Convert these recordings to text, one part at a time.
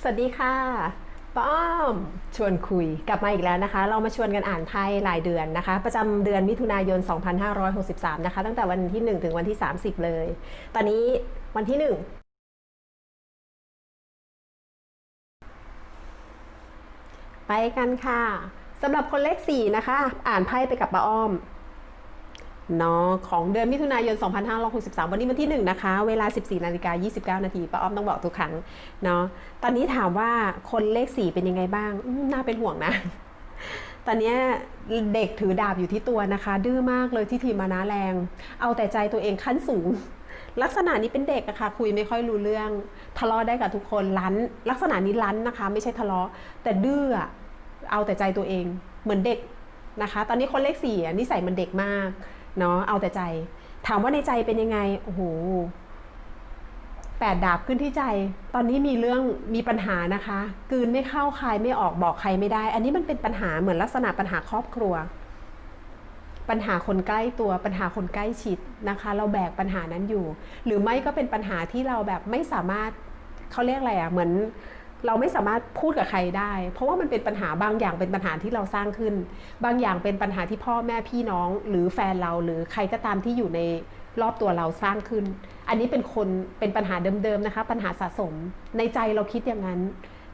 สวัสดีค่ะ ป้อมชวนคุยกลับมาอีกแล้วนะคะ เรามาชวนกันอ่านไพ่รายเดือนนะคะ ประจำเดือนมิถุนายน 2563 นะคะ ตั้งแต่วันที่ 1 ถึงวันที่ 30 เลย ตอนนี้วันที่ 1ไปกันค่ะสำหรับคนเลข4นะคะ อ่านไพ่ไปกับป้าอ้อม เนาะของเดือนมิถุนายน 2563 วันนี้วันที่ 1 นะคะ เวลา 14นาฬิกา29 นาทีป้าอ้อมต้องบอกทุกครั้งเนาะตอนนี้ถามว่าคนเลข 4 เป็นยังไงบ้างน่าเป็นห่วงนะ ตอนนี้เด็กถือดาบอยู่ที่ตัวนะคะ ดื้อมากเลยที่ทีมานะแรง เอาแต่ใจตัวเองขั้นสูง ลักษณะนี้เป็นเด็กอะค่ะ คุยไม่ค่อยรู้เรื่อง ทะเลาะได้กับทุกคนลั้น ลักษณะนี้ลั้นนะคะ ไม่ใช่ทะเลาะแต่ดื้อเอาแต่ใจตัวเอง เหมือนเด็กนะคะ ตอนนี้คนเลขสี่นิสัยมันเด็กมาก เนาะเอาแต่ใจ ถามว่าในใจเป็นยังไงโอ้โหแปดดาบขึ้นที่ใจ ตอนนี้มีเรื่องมีปัญหานะคะ กืนไม่เข้าคายไม่ออกบอกใครไม่ได้ อันนี้มันเป็นปัญหาเหมือนลักษณะปัญหาครอบครัว ปัญหาคนใกล้ตัวปัญหาคนใกล้ชิดนะคะ เราแบกปัญหานั้นอยู่ หรือไม่ก็เป็นปัญหาที่เราแบบไม่สามารถเขาเรียกอะไรอะ่ะเหมือน เราไม่สามารถพูดกับใครได้ เพราะว่ามันเป็นปัญหาบางอย่างเป็นปัญหาที่เราสร้างขึ้น บางอย่างเป็นปัญหาที่พ่อแม่พี่น้อง หรือแฟนเราหรือใครก็ตามที่อยู่ในรอบตัวเราสร้างขึ้น อันนี้เป็นคนเป็นปัญหาเดิมๆนะคะ ปัญหาสะสมในใจเราคิดอย่างนั้น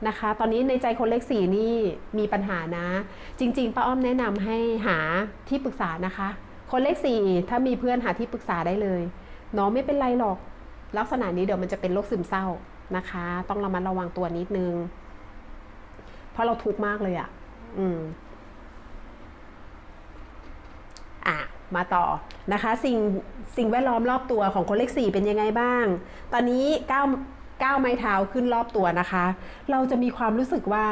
นะคะ ตอนนี้ในใจคนเลขสี่นี่มีปัญหานะ จริงๆป้าอ้อมแนะนำให้หาที่ปรึกษานะคะ คนเลขสี่ถ้ามีเพื่อนหาที่ปรึกษาได้เลยเนาะไม่เป็นไรหรอก ลักษณะนี้เดี๋ยวมันจะเป็นโรคซึมเศร้านะคะ ต้องระมัดระวังตัวนิดนึง เพราะเราทุกข์มากเลยอะ่ะ อืมอะมาต่อนะคะ สิ่งสิ่งแวดล้อมรอบตัวของคนเลขสี่เป็นยังไงบ้าง ตอนนี้ก้าวก้าวไม้เท้าขึ้นรอบตัวนะคะ เราจะมีความรู้สึกว่า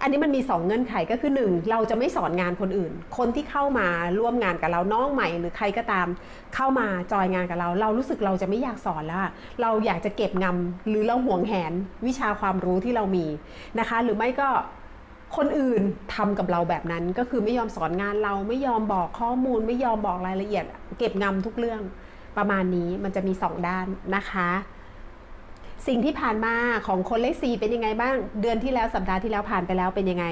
อันนี้มันมี 2 เงื่อนไขก็คือ 1 เราจะไม่สอนงานคนอื่น คนที่เข้ามาร่วมงานกับเราน้องใหม่ หรือใครก็ตามเข้ามาจอยงานกับเรา เรารู้สึกเราจะไม่อยากสอนแล้ว เราอยากจะเก็บงำหรือเราห่วงแหนวิชาความรู้ที่เรามีนะคะ หรือไม่ก็คนอื่นทำกับเราแบบนั้นก็คือไม่ยอมสอนงานเราไม่ยอมบอกข้อมูล ไม่ยอมบอกรายละเอียด เก็บงำทุกเรื่องประมาณนี้มันจะมี 2 ด้านนะคะ สิ่งที่ผ่านมาของคนเลขสี่เป็นยังไงบ้าง เดือนที่แล้วสัปดาห์ที่แล้วผ่านไปแล้วเป็นยังไง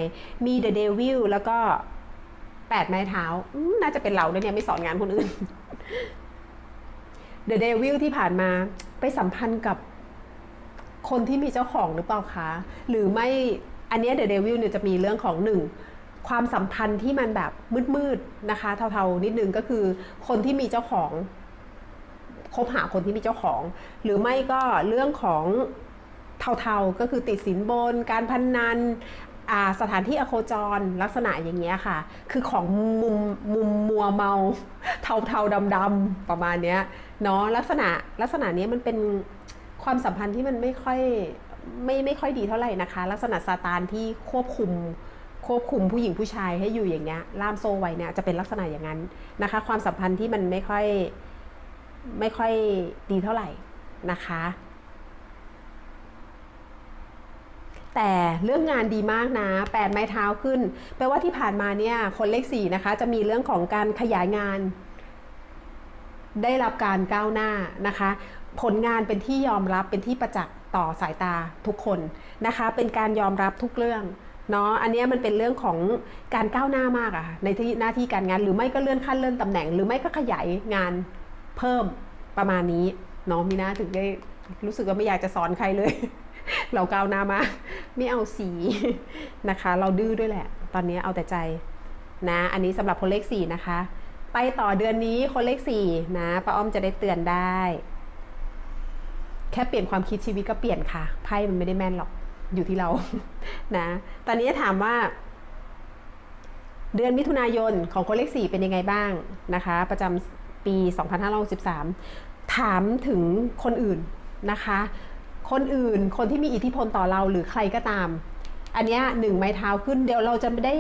มี The Devil แล้วก็แปดไม้เท้า น่าจะเป็นเราด้วยเนี่ยไม่สอนงานคนอื่น The Devil ที่ผ่านมาไปสัมพันธ์กับคนที่มีเจ้าของหรือเปล่าคะ หรือไม่อันนี้ย The Devil เนี่ยจะมีเรื่องของหนึ่งความสัมพันธ์ที่มันแบบมืดๆนะคะ เทาๆนิดนึงก็คือคนที่มีเจ้าของ คบหาคนที่มีเจ้าของ หรือไม่ก็เรื่องของเทาๆก็คือติดสินบน การพนนันสถานที่อโคจรลักษณะอย่างเงี้ยค่ะ คือของมุมมุมมัวเมา เทาๆดำๆประมาณเนี้ยเนาะลักษณะลักษณะเนี้ยมันเป็นความสัมพันธ์ที่มันไม่ค่อยไม่ไม่ค่อยดีเท่าไหร่นะคะ ลักษณะซาตานที่ควบคุมควบคุมผู้หญิงผู้ชายให้อยู่อย่างเงี้ยล่ามโซ่ไว้เนี่ยจะเป็นลักษณะอย่างนั้นนะคะ ความสัมพันธ์ที่มันไม่ค่อย ไม่ค่อยดีเท่าไหร่นะคะ แต่เรื่องงานดีมากนะแปดไม้เท้าขึ้น แปลว่าที่ผ่านมาเนี่ย คนเลขสี่นะคะ จะมีเรื่องของการขยายงาน ได้รับการก้าวหน้านะคะ ผลงานเป็นที่ยอมรับเป็นที่ประจักษ์ต่อสายตาทุกคนนะคะ เป็นการยอมรับทุกเรื่องเนาะอันนี้มันเป็นเรื่องของการก้าวหน้า มากอะในที่หน้าที่การงาน หรือไม่ก็เลื่อนขั้นเลื่อนตำแหน่ง หรือไม่ก็ขยายงาน เพิ่มประมาณนี้เนาะมีน้าถึงได้รู้สึกว่าไม่อยากจะสอนใครเลย เราก้าวหน้ามา ไม่เอาสีนะคะ เราดื้อด้วยแหละ ตอนนี้เอาแต่ใจนะ อันนี้สำหรับคนเลขสี่นะคะ ไปต่อเดือนนี้คนเลขสี่นะป้าอ้อมจะได้เตือนได้ แค่เปลี่ยนความคิดชีวิตก็เปลี่ยนค่ะไพ่มันไม่ได้แม่นหรอกอยู่ที่เรานะ ตอนนี้ถามว่า เดือนมิถุนายนของคนเลขสี่เป็นยังไงบ้างนะคะ ประจำ ปี 2563 ถามถึงคนอื่นนะคะ คนอื่นคนที่มีอิทธิพลต่อเราหรือใครก็ตาม อันนี้หนึ่งไม้เท้าขึ้นเดี๋ยวเราจะไม่ได้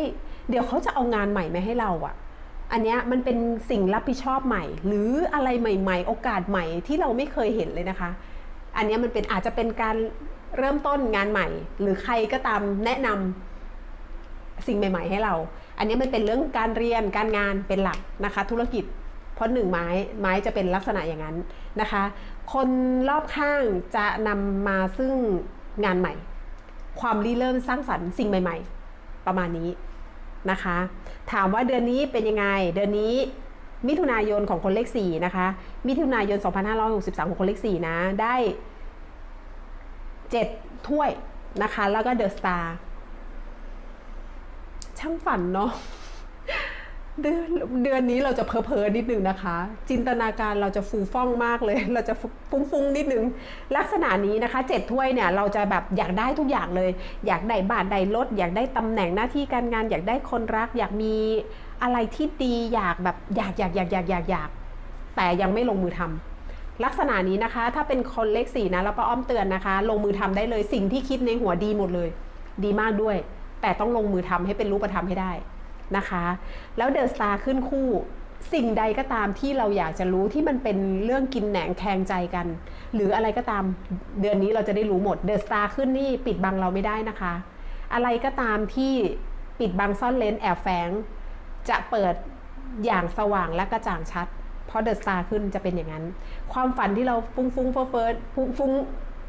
เดี๋ยวเขาจะเอางานใหม่มาให้เราอะอันนี้มันเป็นสิ่งรับผิดชอบใหม่ หรืออะไรใหม่ ๆ โอกาสใหม่ที่เราไม่เคยเห็นเลยนะคะ อันนี้มันเป็นอาจจะเป็นการเริ่มต้นงานใหม่ หรือใครก็ตามแนะนำสิ่งใหม่ ๆ ให้เรา อันนี้มันเป็นเรื่องการเรียนการงานเป็นหลักนะคะ ธุรกิจ เพราะหนึ่งไม้ไม้จะเป็นลักษณะอย่างนั้นนะคะ คนรอบข้างจะนำมาซึ่งงานใหม่ ความริเริ่มสร้างสรรค์สิ่งใหม่ ๆ ประมาณนี้นะคะ ถามว่าเดือนนี้เป็นยังไง เดือนนี้มิถุนายนของคนเลข4นะคะ มิถุนายน 2563 ของคนเลข4นะ ได้ 7 ถ้วยนะคะ แล้วก็เดอะสตาร์ช่างฝันเนาะ เดือนเดือนนี้เราจะเพอเพอๆนิดนึงนะคะ จินตนาการเราจะฟูฟ่องมากเลย เราจะฟุ้งๆนิดนึง ลักษณะนี้นะคะเจ็ดถ้วยเนี่ยเราจะแบบอยากได้ทุกอย่างเลย อยากได้บ้านได้รถอยากได้ตำแหน่งหน้าที่การงาน อยากได้คนรัก อยากมีอะไรที่ดีอยากแบบอยากอยากอยากอยากอยากอยาก แต่ยังไม่ลงมือทำลักษณะนี้นะคะ ถ้าเป็นคนเลขสี่นะแล้วป้าอ้อมเตือนนะคะ ลงมือทำได้เลยสิ่งที่คิดในหัวดีหมดเลย ดีมากด้วย แต่ต้องลงมือทำให้เป็นรูปธรรมให้ได้ นะคะ แล้วเดอะสตาร์ขึ้นคู่สิ่งใดก็ตามที่เราอยากจะรู้ที่มันเป็นเรื่องกินแหนงแทงใจกัน หรืออะไรก็ตามเดือนนี้เราจะได้รู้หมดเดอะสตาร์ขึ้นนี่ปิดบังเราไม่ได้นะคะ อะไรก็ตามที่ปิดบังซ่อนเลนแอบแฝงจะเปิดอย่างสว่างและกระจ่างชัด เพราะเดอะสตาร์ขึ้นจะเป็นอย่างนั้น ความฝันที่เราฟุ้งฟุ้งเฟ้อเฟ้อฟุ้งฟุ้ง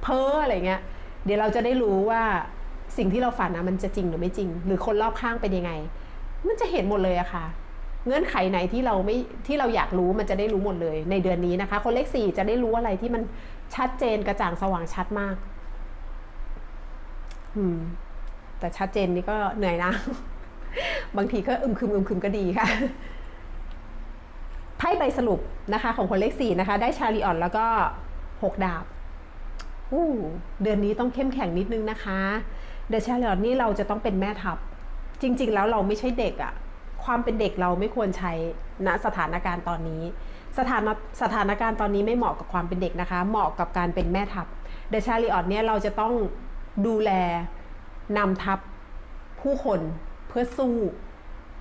เพ้ออะไรเงี้ยเดี๋ยวเราจะได้รู้ว่าสิ่งที่เราฝันนะมันจะจริงหรือไม่จริง หรือคนรอบข้างเป็นยังไง มันจะเห็นหมดเลยอะค่ะ เงื่อนไขไหนที่เราไม่ที่เราอยากรู้มันจะได้รู้หมดเลย ในเดือนนี้นะคะ คนเลขสี่จะได้รู้อะไรที่มันชัดเจนกระจ่างสว่างชัดมาก อืม แต่ชัดเจนนี่ก็เหนื่อยนะ บางทีก็อึมครึมอึมครึมก็ดีค่ะไพ่ใบสรุปนะคะ ของคนเลขสี่นะคะ ได้ชาลีออนแล้วก็หกดาบอู้เดือนนี้ต้องเข้มแข็งนิดนึงนะคะ เดชาลีออนนี่เราจะต้องเป็นแม่ทัพ จริง ๆ แล้วเราไม่ใช่เด็กอะความเป็นเด็กเราไม่ควรใช้ณสถานการณ์ตอนนี้ สถานสถานการณ์ตอนนี้ไม่เหมาะกับความเป็นเด็กนะคะ เหมาะกับการเป็นแม่ทัพเดชาลีออนเนี่ยเราจะต้องดูแลนำทัพผู้คนเพื่อสู้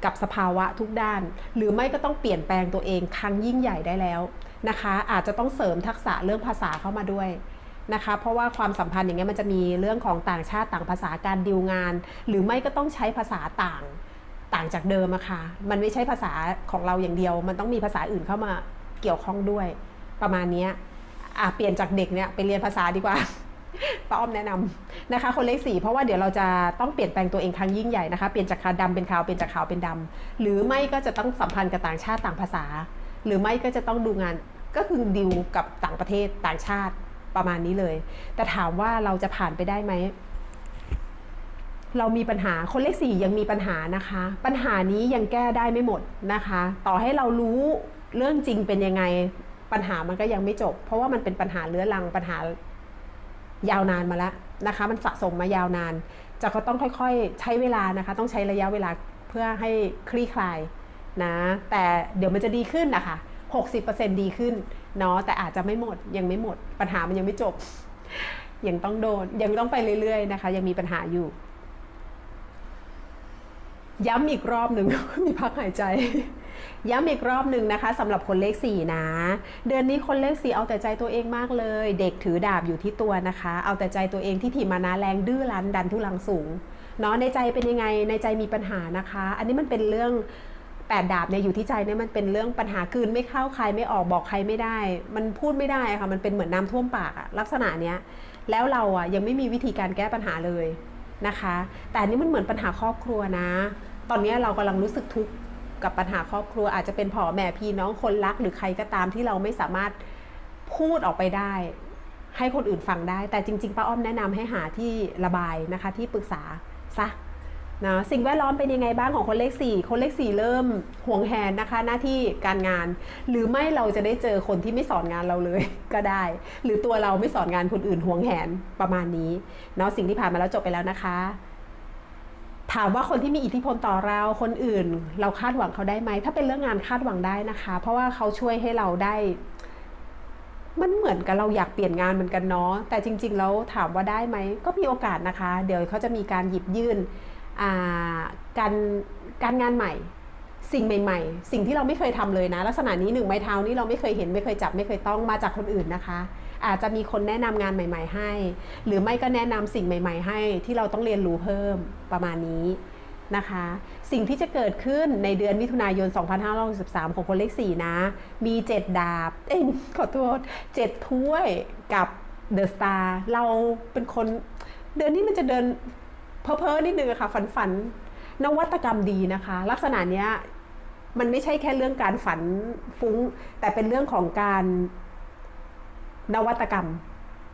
กับสภาวะทุกด้าน หรือไม่ก็ต้องเปลี่ยนแปลงตัวเองครั้งยิ่งใหญ่ได้แล้วนะคะ อาจจะต้องเสริมทักษะเรื่องภาษาเข้ามาด้วย นะคะ เพราะว่าความสัมพันธ์อย่างเงี้ยมันจะมีเรื่องของต่างชาติต่างภาษาการดีลงาน หรือไม่ก็ต้องใช้ภาษาต่างต่างจากเดิมอะค่ะ มันไม่ใช่ภาษาของเราอย่างเดียว มันต้องมีภาษาอื่นเข้ามาเกี่ยวข้องด้วย ประมาณนี้อะเปลี่ยนจากเด็กเนี่ยไปเรียนภาษาดีกว่าป้าอ้อมแนะนำนะคะ คนเลขสี่เพราะว่าเดี๋ยวเราจะต้องเปลี่ยนแปลงตัวเองครั้งยิ่งใหญ่นะคะ เปลี่ยนจากขาวดำเป็นขาวเปลี่ยนจากขาวเป็นดำหรือไม่ก็จะต้องสัมพันธ์กับต่างชาติต่างภาษา หรือไม่ก็จะต้องดูงานก็คือดิวกับต่างประเทศต่างชาติ ประมาณนี้เลย แต่ถามว่าเราจะผ่านไปได้ไหม เรามีปัญหาคนเลขสี่ยังมีปัญหานะคะ ปัญหานี้ยังแก้ได้ไม่หมดนะคะ ต่อให้เรารู้เรื่องจริงเป็นยังไงปัญหามันก็ยังไม่จบ เพราะว่ามันเป็นปัญหาเรื้อรังปัญหายาวนานมาแล้วนะคะ มันสะสมมายาวนานจะก็ต้องค่อยๆ ใช้เวลานะคะ ต้องใช้ระยะเวลาเพื่อให้คลี่คลายนะ แต่เดี๋ยวมันจะดีขึ้นนะคะ 60%ดีขึ้น เนาะแต่อาจจะไม่หมดยังไม่หมด ปัญหามันยังไม่จบ ยังต้องโดนยังต้องไปเรื่อย ๆ นะคะ ยังมีปัญหาอยู่ ย้ำอีกรอบหนึ่งมีพักหายใจ ย้ำอีกรอบหนึ่งนะคะสำหรับคนเลขสี่นะ เดือนนี้คนเลขสี่เอาแต่ใจตัวเองมากเลย เด็กถือดาบอยู่ที่ตัวนะคะ เอาแต่ใจตัวเองที่ถีมานะแรงดื้อรั้นดันทุลังสูงเนาะในใจเป็นยังไงในใจมีปัญหานะคะ อันนี้มันเป็นเรื่อง แปดดาบเนี่ยอยู่ที่ใจเนี่ยมันเป็นเรื่องปัญหากลืนไม่เข้าใครไม่ออกบอกใครไม่ได้ มันพูดไม่ได้ค่ะมันเป็นเหมือนน้ำท่วมปากอะลักษณะเนี้ยแล้วเราอะยังไม่มีวิธีการแก้ปัญหาเลยนะคะ แต่อันนี้มันเหมือนปัญหาครอบครัวนะ ตอนนี้เรากำลังรู้สึกทุกข์กับปัญหาครอบครัว อาจจะเป็นพ่อแม่พี่น้องคนรัก หรือใครก็ตามที่เราไม่สามารถพูดออกไปได้ ให้คนอื่นฟังได้ แต่จริง ๆป้าอ้อมแนะนำให้หาที่ระบายนะคะ ที่ปรึกษาซะ นะสิ่งแวดล้อมเป็นยังไงบ้างของคนเลขสี่คนเลขสี่เริ่มห่วงแหนนะคะ หน้าที่การงาน หรือไม่เราจะได้เจอคนที่ไม่สอนงานเราเลย ก็ได้ หรือตัวเราไม่สอนงานคนอื่นห่วงแหนประมาณนี้เนาะสิ่งที่ผ่านมาแล้วจบไปแล้วนะคะ ถามว่าคนที่มีอิทธิพลต่อเราคนอื่น เราคาดหวังเขาได้ไหมถ้าเป็นเรื่องงานคาดหวังได้นะคะ เพราะว่าเขาช่วยให้เราได้มันเหมือนกับเราอยากเปลี่ยนงานเหมือนกันเนาะแต่จริง ๆ แล้วถามว่าได้ไหมก็มีโอกาสนะคะ เดี๋ยวเขาจะมีการหยิบยื่น การการงานใหม่ สิ่งใหม่ ๆ สิ่งที่เราไม่เคยทำเลยนะ ลักษณะนี้หนึ่งไม้เท้านี้เราไม่เคยเห็นไม่เคยจับไม่เคยต้องมาจากคนอื่นนะคะ อาจจะมีคนแนะนำงานใหม่ ๆ ให้ หรือไม่ก็แนะนำสิ่งใหม่ ๆ ให้ที่เราต้องเรียนรู้เพิ่มประมาณนี้นะคะ สิ่งที่จะเกิดขึ้นในเดือนมิถุนายน 2563 ของคนเลข 4 นะ มี 7 ดาบ เอ้ยขอโทษ 7 ถ้วยกับเดอะสตาร์เราเป็นคนเดือนนี้มันจะเดิน เพ้อเพ้อๆนิดนึงอะค่ะฝันฝันนวัตกรรมดีนะคะ ลักษณะเนี้ยมันไม่ใช่แค่เรื่องการฝันฟุ้ง แต่เป็นเรื่องของการนวัตกรรม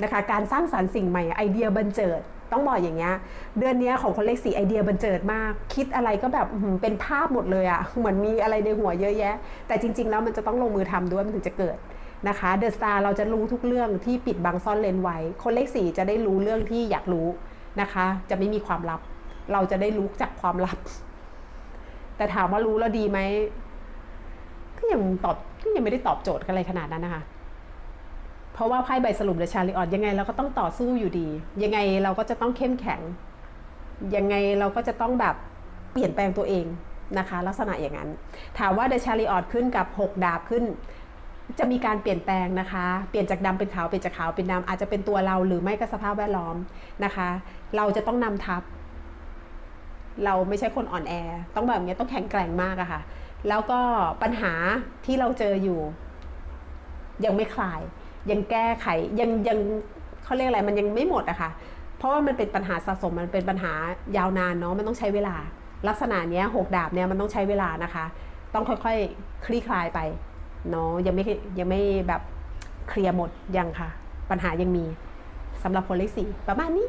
นะคะ การสร้างสารรค์สิ่งใหม่ไอเดียบันเจิด ต้องบอกอย่างเงี้ย เดือนนี้ของคนเลขสี่ไอเดียบันเจิดมาก คิดอะไรก็แบบเป็นภาพหมดเลยอะ่ะเหมือนมีอะไรในหัวเยอะแยะ แต่จริง ๆ แล้วมันจะต้องลงมือทำด้วยมันถึงจะเกิดนะคะเดอะสตาร์เราจะรู้ทุกเรื่องที่ปิดบังซ่อนเลนไว้ คนเลขสี่จะได้รู้เรื่องที่อยากรู้ นะคะ จะไม่มีความลับ เราจะได้รู้จากความลับ แต่ถามว่ารู้แล้วดีไหมก็ยังตอบก็ยังไม่ได้ตอบโจทย์กันอะไรขนาดนั้นนะคะ เพราะว่าไพ่ใบสรุปเดอะชาริออตยังไงเราก็ต้องต่อสู้อยู่ดี ยังไงเราก็จะต้องเข้มแข็ง ยังไงเราก็จะต้องแบบเปลี่ยนแปลงตัวเองนะคะ ลักษณะอย่างนั้น ถามว่าเดชาริออตขึ้นกับ 6 ดาบขึ้น จะมีการเปลี่ยนแปลงนะคะ เปลี่ยนจากดำเป็นขาวเปลี่ยนจากขาวเป็นดำอาจจะเป็นตัวเราหรือไม่ก็สภาพแวดล้อมนะคะ เราจะต้องนำทัพเราไม่ใช่คนอ่อนแอ ต้องแบบนี้ต้องแข็งแกร่งมากอะค่ะ แล้วก็ปัญหาที่เราเจออยู่ ยังไม่คลาย ยังแก้ไขยังยังเขาเรียกอะไรมันยังไม่หมดอะค่ะ เพราะว่ามันเป็นปัญหาสะสมมันเป็นปัญหายาวนานเนาะมันต้องใช้เวลา ลักษณะเนี้ยหกดาบเนี่ยมันต้องใช้เวลานะคะ ต้องค่อยๆคลี่คลายไป เนาะยังไม่ยังไม่แบบเคลียร์หมดยังค่ะ ปัญหายังมีสำหรับคนเลขสี่ประมาณนี้